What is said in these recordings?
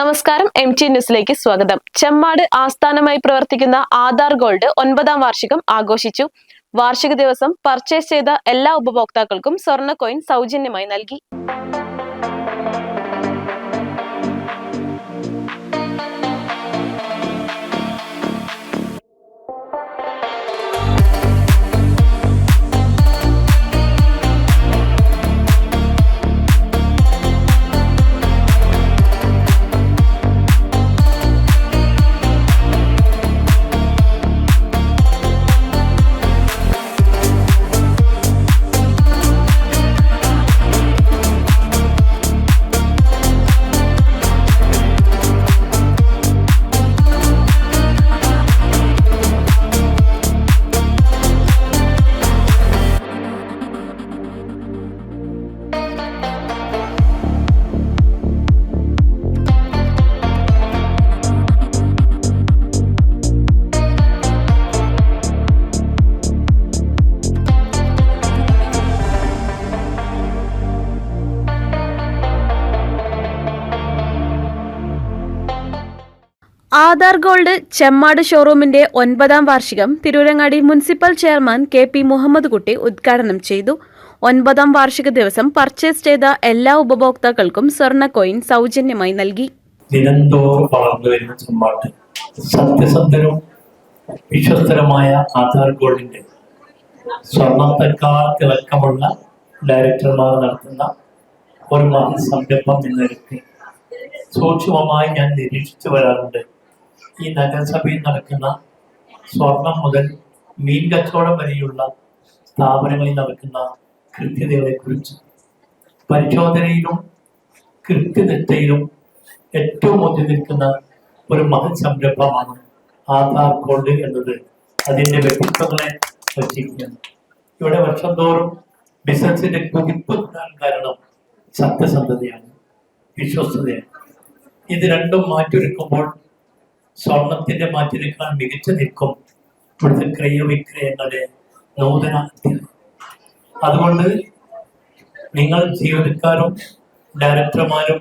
നമസ്കാരം M T ന്യൂസിലേക്ക് സ്വാഗതം. ചെമ്മാട് ആസ്ഥാനമായി പ്രവർത്തിക്കുന്ന ആധാർ ഗോൾഡ് ഒൻപതാം വാർഷികം ആഘോഷിച്ചു. വാർഷിക ദിവസം പർച്ചേസ് ചെയ്ത എല്ലാ ഉപഭോക്താക്കൾക്കും സ്വർണ കോയിൻ സൗജന്യമായി നൽകി. ആധാർ ഗോൾഡ് ചെമ്മാട് ഷോറൂമിന്റെ ഒൻപതാം വാർഷികം Tirurangadi municipal chairman K P Muhammad Kutty ഉദ്ഘാടനം ചെയ്തു. ഒൻപതാം വാർഷിക ദിവസം പർച്ചേസ് ചെയ്ത എല്ലാ ഉപഭോക്താക്കൾക്കും സ്വർണ കോയിൻ സൗജന്യമായി നൽകി. ദിനംതോറും വളർന്നു വരുന്ന വിശ്വസ്തരമായ ആധാർ ഗോൾഡിന്റെ സ്വർണത്തെക്കാൾ തിളക്കമുള്ള ഡയറക്ടർമാർ നടത്തുന്ന ഒരു മഹൽ സംരംഭം എന്ന സൂക്ഷ്മമായി ഞാൻ നിരീക്ഷിച്ചു വരാറുണ്ട്. ഈ നഗരസഭയിൽ നടക്കുന്ന സ്വർണം മുതൽ മീൻ കച്ചവടം വരെയുള്ള സ്ഥാപനങ്ങളിൽ നടക്കുന്ന കൃത്യതകളെ കുറിച്ച് പരിശോധനയിലും കൃത്യനിഷ്ഠയിലും ഏറ്റവും മുന്നിൽ നിൽക്കുന്ന ഒരു മഹൽ സംരംഭമാണ് ആധാർ കോഡ് എന്നത്. അതിന്റെ വ്യക്തിത്വങ്ങളെ രക്ഷിക്കുകയാണ് ഇവിടെ വർഷം തോറും ബിസിനസിന്റെ കുതിപ്പ് കാരണം സത്യസന്ധതയാണ് വിശ്വസ്തതയാണ്. ഇത് രണ്ടും മാറ്റിയൊരുക്കുമ്പോൾ സ്വർണത്തിന്റെ മാറ്റിനേക്കാൾ മികച്ചു നിൽക്കും. ഇവിടുത്തെ ക്രയവിക്രയങ്ങളുടെ നൂതന അതുകൊണ്ട് നിങ്ങൾ ജീവനക്കാരും ഡയറക്ടർമാരും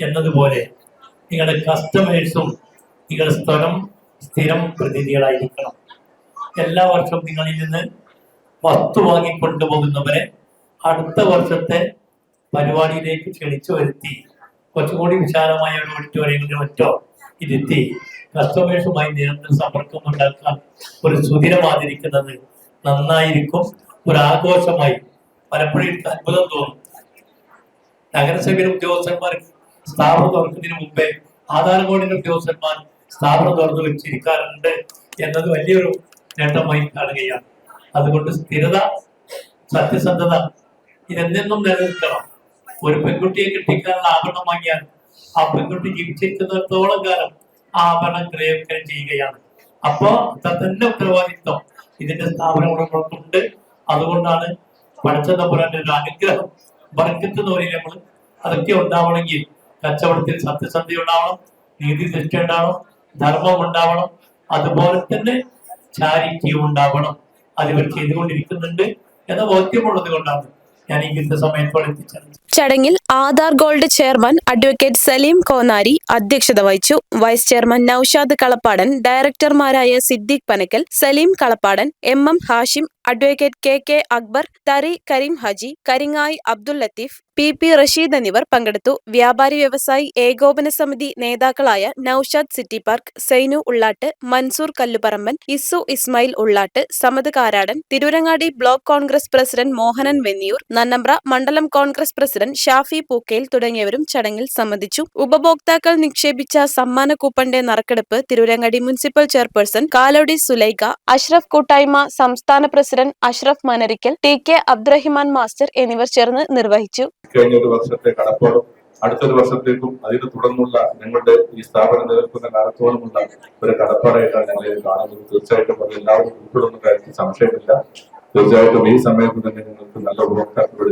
എന്നതുപോലെ നിങ്ങളുടെ കസ്റ്റമേഴ്സും നിങ്ങളുടെ സ്ഥലം സ്ഥിരം പ്രതിനിധികളായിരിക്കണം. എല്ലാ വർഷവും നിങ്ങളിൽ നിന്ന് വസ്തു വാങ്ങി കൊണ്ടുപോകുന്നവരെ അടുത്ത വർഷത്തെ പരിപാടിയിലേക്ക് ക്ഷണിച്ചു വരുത്തി. കുറച്ചുകൂടി വിശാലമായ ഒരു ഓഡിറ്റോറിയങ്ങളിലോ മറ്റോ ഇരുത്തി. കസ്റ്റമേഴ്സുമായി നിരന്തരം സമ്പർക്കം ഉണ്ടാക്കാൻ ഒരു സുധിരമാതിരിക്കുന്നത് നന്നായിരിക്കും. ഒരു ആഘോഷമായി പലപ്പോഴും എനിക്ക് അത്ഭുതം തോന്നും. നഗരസഭയിലെ ഉദ്യോഗസ്ഥന്മാർ സ്ഥാപനം തുറക്കുന്നതിന് മുമ്പേ ആധാർ ബോർഡിന്റെ ഉദ്യോഗസ്ഥന്മാർ സ്ഥാപനം തുറന്നു വെച്ചിരിക്കാറുണ്ട് എന്നത് വലിയൊരു നേട്ടമായി കാണുകയാണ്. അതുകൊണ്ട് സ്ഥിരത സത്യസന്ധത ഇതെന്നെന്നും നിലനിൽക്കണം. ഒരു പെൺകുട്ടിയെ കിട്ടിക്കാനുള്ള ആഭരണം വാങ്ങിയാൽ ആ പെൺകുട്ടി ജീവിച്ചിരിക്കുന്നിടത്തോളം കാലം ആഭരണം ക്രയവിക്രയം ചെയ്യുകയാണ്. അപ്പോ തന്നെ ഉത്തരവാദിത്വം. ഇതിന്റെ സ്ഥാപനങ്ങളുണ്ട് അതുകൊണ്ടാണ് പഠിച്ചതമ്പുരാന്റെ ഒരു അനുഗ്രഹം ബർക്കത്ത് എന്ന് പറയും നമ്മൾ അതൊക്കെ ഉണ്ടാവണമെങ്കിൽ കച്ചവടത്തിൽ സത്യസന്ധി ഉണ്ടാവണം നീതി ദൃഷ്ടി ഉണ്ടാവണം ധർമ്മം ഉണ്ടാവണം. അതുപോലെ തന്നെ ചാരിറ്റി ഉണ്ടാവണം. അതിവർ ചെയ്തുകൊണ്ടിരിക്കുന്നുണ്ട് എന്ന ബോധ്യമുള്ളത് കൊണ്ടാണ് ഞാൻ ഇങ്ങനത്തെ സമയത്തോടെ എത്തിച്ചത്. ചടങ്ങിൽ Aadhar gold chairman advocate Saleem Konari അധ്യക്ഷത വഹിച്ചു. Vice chairman Naushad Kalappadan ഡയറക്ടർമാരായ Siddique Panakkal Saleem Kalappadan M M Hashim advocate K K Akbar Thari Kareem Haji Karingayi Abdul Latheef P P Rasheed എന്നിവർ പങ്കെടുത്തു. വ്യാപാരി വ്യവസായി ഏകോപന സമിതി നേതാക്കളായ Naushad city park Sainu Ullatt Mansoor Kalluparamban Isu Ismail Ullatt Samad Karadan Tirurangadi block Congress president Mohanan Venniyoor Nannambra മണ്ഡലം Congress president Shafi Pookkel തുടങ്ങിയവരും ചടങ്ങിൽ സംബന്ധിച്ചു. ഉപഭോക്താക്കൾ നിക്ഷേപിച്ച സമ്മാന കൂപ്പന്റെ നറുക്കെടുപ്പ് തിരൂരങ്ങാടി മുനിസിപ്പൽ ചെയർപേഴ്സൺ കാലോടി സുലൈഖ അഷ്റഫ് കൂട്ടായ്മ സംസ്ഥാന president Ashraf Manarikkal T K Abdurahiman master എന്നിവർ ചേർന്ന് നിർവഹിച്ചു. കഴിഞ്ഞ ഒരു വർഷത്തെ കടപ്പാടും അടുത്തൊരു വർഷത്തേക്കും അതിന് തുടർന്നുള്ള ഞങ്ങളുടെ ഈ സ്ഥാപനം നിലനിൽക്കുന്ന കാലത്തോളമുള്ള ഒരു കടപ്പാടായിട്ടാണ് ഞങ്ങൾ കാണുന്നത്. തീർച്ചയായിട്ടും അത് എല്ലാവരും ഉൾപ്പെടുന്ന കാര്യത്തിൽ സംശയമില്ല. തീർച്ചയായിട്ടും ഈ സമയത്ത് തന്നെ നിങ്ങൾക്ക് നല്ല ഉപഭോക്താക്കൾ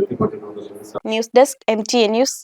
news desk M T A news